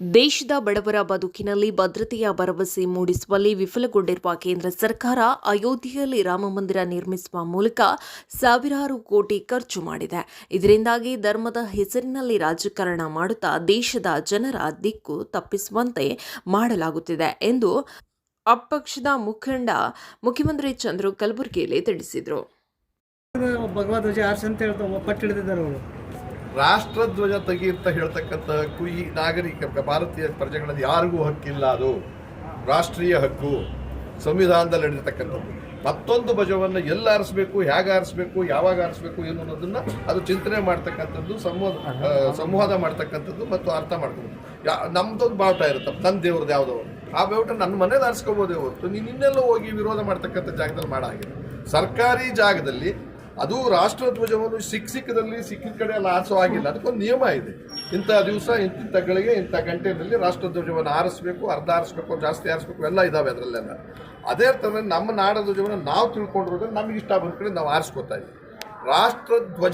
ದೇಶದ ಬಡವರ ಬದುಕಿನಲ್ಲಿ ಭದ್ರತೆಯ ಭರವಸೆ ಮೂಡಿಸುವಲ್ಲಿ ವಿಫಲಗೊಂಡಿರುವ ಕೇಂದ್ರ ಸರ್ಕಾರ ಅಯೋಧ್ಯೆಯಲ್ಲಿ ರಾಮಮಂದಿರ ನಿರ್ಮಿಸುವ ಮೂಲಕ ಸಾವಿರಾರು ಕೋಟಿ ಖರ್ಚು ಮಾಡಿದೆ. ಇದರಿಂದಾಗಿ ಧರ್ಮದ ಹೆಸರಿನಲ್ಲಿ ರಾಜಕಾರಣ ಮಾಡುತ್ತಾ ದೇಶದ ಜನರ ದಿಕ್ಕು ತಪ್ಪಿಸುವಂತೆ ಮಾಡಲಾಗುತ್ತಿದೆ ಎಂದು ಅಪಕ್ಷದ ಮುಖಂಡ ಮುಖ್ಯಮಂತ್ರಿ ಚಂದ್ರು ಕಲಬುರಗಿಯಲ್ಲಿ ತಿಳಿಸಿದರು. ರಾಷ್ಟ್ರಧ್ವಜ ತೆಗಿ ಅಂತ ಹೇಳ್ತಕ್ಕಂಥ ಹಕ್ಕು ಈ ನಾಗರಿಕ ಭಾರತೀಯ ಪ್ರಜೆಗಳಲ್ಲಿ ಯಾರಿಗೂ ಹಕ್ಕಿಲ್ಲ ಅದು. ರಾಷ್ಟ್ರೀಯ ಹಕ್ಕು, ಸಂವಿಧಾನದಲ್ಲಿ ನಡೆದಿರ್ತಕ್ಕಂಥದ್ದು. ಮತ್ತೊಂದು ಧ್ವಜವನ್ನು ಎಲ್ಲಿ ಆರಿಸ್ಬೇಕು, ಹೇಗೆ ಆರಿಸ್ಬೇಕು, ಯಾವಾಗ ಆರಿಸ್ಬೇಕು ಏನು ಅನ್ನೋದನ್ನು ಅದು ಚಿಂತನೆ ಮಾಡ್ತಕ್ಕಂಥದ್ದು, ಸಂವಾದ ಸಂವಾದ ಮಾಡ್ತಕ್ಕಂಥದ್ದು ಮತ್ತು ಅರ್ಥ ಮಾಡ್ಕೊಬೋದು ಯಾ, ನಮ್ದೊಂದು ಬಾವುಟ ಇರುತ್ತೆ ನನ್ನ ದೇವ್ರದ್ದು ಯಾವುದೋ ಆ ಬಾವುಟ ನನ್ನ ಮನೇಲಿ ಆರಿಸ್ಕೋಬೋದೇ ಹೊರತು, ನೀನು ಇನ್ನೆಲ್ಲೋ ಹೋಗಿ ವಿರೋಧ ಮಾಡ್ತಕ್ಕಂಥ ಜಾಗದಲ್ಲಿ ಮಾಡಾಗಿದೆ ಸರ್ಕಾರಿ ಜಾಗದಲ್ಲಿ ಅದು ರಾಷ್ಟ್ರಧ್ವಜವನ್ನು ಸಿಕ್ಕ ಸಿಕ್ಕದಲ್ಲಿ ಸಿಕ್ಕಿದ ಕಡೆ ಎಲ್ಲ ಆರಿಸೋ ಆಗಿಲ್ಲ ಅದಕ್ಕೊಂದು ನಿಯಮ ಇದೆ. ಇಂಥ ದಿವಸ, ಇಂತಿಂಥ ಗಳಿಗೆ, ಇಂಥ ಗಂಟೆಯಲ್ಲಿ ರಾಷ್ಟ್ರಧ್ವಜವನ್ನು ಆರಿಸಬೇಕು ಅರ್ಧ ಆರಿಸ್ಬೇಕು ಜಾಸ್ತಿ ಆರಿಸ್ಬೇಕು ಎಲ್ಲ ಇದಾವೆ ಅದರಲ್ಲೆಲ್ಲ. ಅದೇ ಥರ ನಮ್ಮ ನಾಡ ಧ್ವಜವನ್ನು ನಾವು ತಿಳ್ಕೊಂಡಿರೋದ್ರೆ ನಮಗೆ ಇಷ್ಟ ಬಂದ ಕಡೆ ನಾವು ಆರಿಸ್ಕೋತಾ ಇದ್ದೀವಿ. ರಾಷ್ಟ್ರಧ್ವಜ